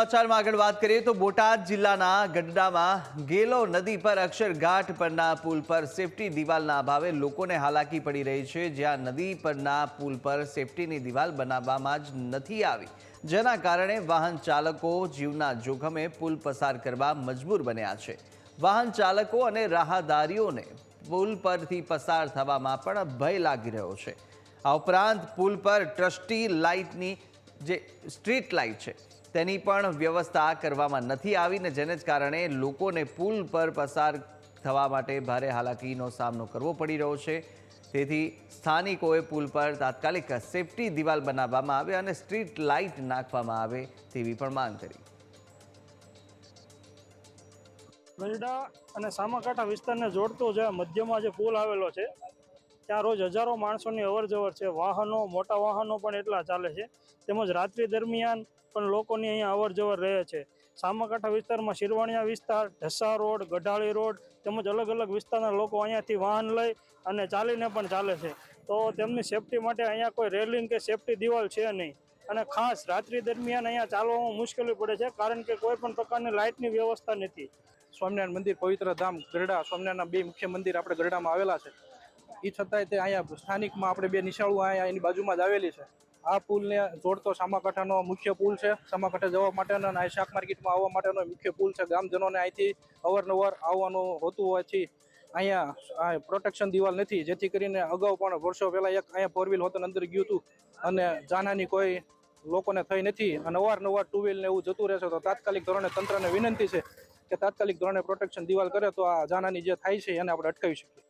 આગળ વાત કરીએ તો બોટાદ જિલ્લાના ગઢડામાં ગેલો નદી પર અક્ષરઘાટ પરના પુલ પર સેફટી દિવાલના અભાવે લોકોને હાલાકી પડી રહી છે. જ્યાં નદી પરના પુલ પર સેફટીની દિવાલ બનાવવામાં જ નથી આવી. જેના કારણે વાહન ચાલકો જીવના જોખમે પુલ પસાર કરવા મજબૂર બન્યા છે. વાહન ચાલકો અને રાહદારીઓને પુલ પરથી પસાર થવામાં પણ ભય લાગી રહ્યો છે. આ ઉપરાંત પુલ પર ટ્રસ્ટી લાઇટની જે સ્ટ્રીટ લાઇટ છે, તેની પણ વ્યવસ્થા કરવામાં નથી આવી ને જેને જ કારણે લોકોને પુલ પર પસાર થવા માટે ભારે હાલાકીનો સામનો કરવો પડી રહ્યો છે. તેથી સ્થાનિકોએ પુલ પર તાત્કાલિક સેફટી દિવાલ બનાવવામાં આવે અને સ્ટ્રીટ લાઇટ નાખવામાં આવે તેવી પણ માંગ કરી. ગરડા અને સામાકાંઠા વિસ્તારને જોડતો જે મધ્યમાં જે પુલ આવેલો છે ત્યાં રોજ હજારો માણસોની અવર જવર છે. વાહનો, મોટા વાહનો પણ એટલા ચાલે છે. તેમજ રાત્રિ દરમિયાન પણ લોકોની અહીંયા અવર જવર રહે છે. સામાકાંઠા વિસ્તારમાં શિરવાણિયા વિસ્તાર, ઢસા રોડ, ગઢાળી રોડ તેમજ અલગ અલગ વિસ્તારના લોકો અહીંયાથી વાહન લઈ અને ચાલીને પણ ચાલે છે. તો તેમની સેફટી માટે અહીંયા કોઈ રેલિંગ કે સેફટી દિવાલ છે નહીં. અને ખાસ રાત્રિ દરમિયાન અહીંયા ચાલવામાં મુશ્કેલી પડે છે કારણ કે કોઈ પણ પ્રકારની લાઇટની વ્યવસ્થા નથી. સ્વામિનારાયણ મંદિર પવિત્ર ધામ ગરડા સ્વામિનારાયણના બે મુખ્ય મંદિર આપણે ગરડામાં આવેલા છે. એ છતાંય તે અહીંયા સ્થાનિકમાં આપણે બે નિશાળું અહીંયા એની બાજુમાં જ આવેલી છે. આ પુલને જોડતો સામાકાંઠાનો મુખ્ય પુલ છે. સામાકાંઠા જવા માટેનો અને શાક માર્કેટમાં આવવા માટેનો મુખ્ય પુલ છે. ગામજનોને અહીંથી અવારનવાર આવવાનું હોતું હોવાથી અહીંયા પ્રોટેક્શન દિવાલ નથી. જેથી કરીને અગાઉ પણ વર્ષો પહેલાં એક અહીંયા ફોર વ્હીલ હોતન અંદર ગયું હતું. અને જાનહાની કોઈ લોકોને થઈ નથી. અને અવારનવાર ટુ વ્હીલને એવું જતું રહેશે તો તાત્કાલિક ધોરણે તંત્રને વિનંતી છે કે તાત્કાલિક ધોરણે પ્રોટેક્શન દિવાલ કરે તો આ જાનહાની જે થાય છે એને આપણે અટકાવી શકીએ.